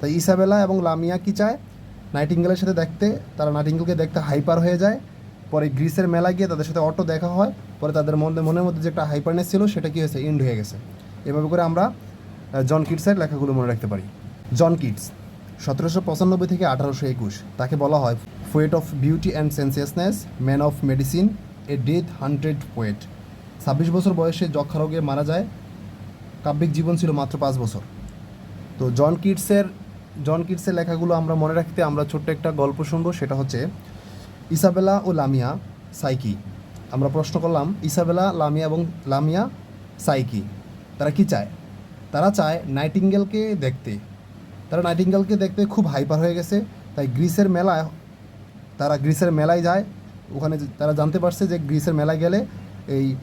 তাই ইসাবেলা এবং লামিয়া কি চায়? নাইটিঙ্গেলের সাথে দেখতে, তারা নাইটিঙ্গেলকে দেখতে হাইপার হয়ে যায়। পরে গ্রিসের মেলা গিয়ে তাদের সাথে অটো দেখা হয়। পরে তাদের মধ্যে, মনের মধ্যে যে একটা হাইপারনেস ছিল, সেটা কি হয়েছে? ইন্ড হয়ে গেছে। এভাবে করে আমরা জন কিটসের লেখাগুলো মনে রাখতে পারি। জন কিটস, সতেরোশো পঁচানব্বই থেকে আঠারোশো একুশ। তাকে বলা হয় poet of beauty and sensuousness man of medicine a death hundred poet ছাব্বিশ বছর বয়সে যক্ষা রোগে মারা যায়। কাব্যিক জীবন ছিল মাত্র পাঁচ বছর। তো জন কিটসের জন কিটসের লেখাগুলো আমরা মনে রাখতে আমরা ছোট্ট একটা গল্প শুনব, সেটা হচ্ছে ইসাবেলা ও লামিয়া, সাইকি। আমরা প্রশ্ন করলাম, ইসাবেলা, লামিয়া এবং লামিয়া, সাইকি, তারা কি চায়? তারা চায় নাইটিঙ্গেলকে দেখতে। তারা নাইটিঙ্গেলকে দেখতে খুব হাইপার হয়ে গেছে, তাই গ্রিসের মেলায়, তারা গ্রিসের মেলায় যায়। ওখানে তারা জানতে পারছে যে গ্রিসের মেলায় গেলে এই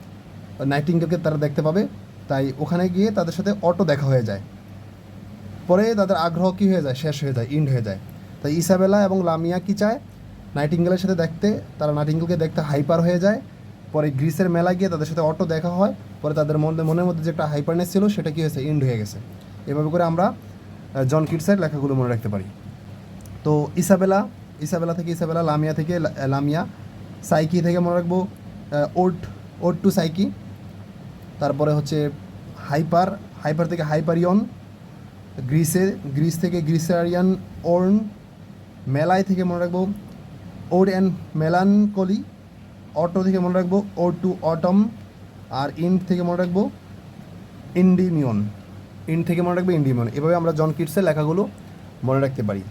নাইটিঙ্গেলকে তারা দেখতে পাবে, তাই ওখানে গিয়ে তাদের সাথে অটো দেখা হয়ে যায়। পরে তাদের আগ্রহ কী হয়ে যায়? শেষ হয়ে যায় ইন্ড হয়ে যায়। তাই ইসাবেলা এবং লামিয়া কি চায়? নাইটিঙ্গেলের সাথে দেখতে, তারা নাইটিঙ্গেলকে দেখতে হাইপার হয়ে যায়। পরে গ্রিসের মেলা গিয়ে তাদের সাথে অটো দেখা হয়। পরে তাদের মধ্যে মনের মধ্যে যে একটা হাইপারনেস ছিল, সেটা কি হয়েছে? ইন্ড হয়ে গেছে। এভাবে করে আমরা জন কিটসের লেখাগুলো মনে রাখতে পারি। তো ইসাবেলা ইসাবেলা থেকে ইসাবেলা, লামিয়া থেকে লামিয়া, সাইকি থেকে মনে রাখব ওট ওট টু সাইকি। তারপরে হচ্ছে হাইপার হাইপার থেকে হাইপারিয়ন গ্রিসে, গ্রিস থেকে গ্রিসারিয়ান অর্ন মেলাই থেকে মনে রাখব ওর অ্যান্ড মেলানকলি, অটো থেকে মনে রাখব ওর টু অটম, আর ইন থেকে মনে রাখব ইন্ডিমিয়ন ইন থেকে মনে রাখব ইন্ডিমিয়ন এভাবে আমরা জন কিটসের লেখাগুলো মনে রাখতে পারি।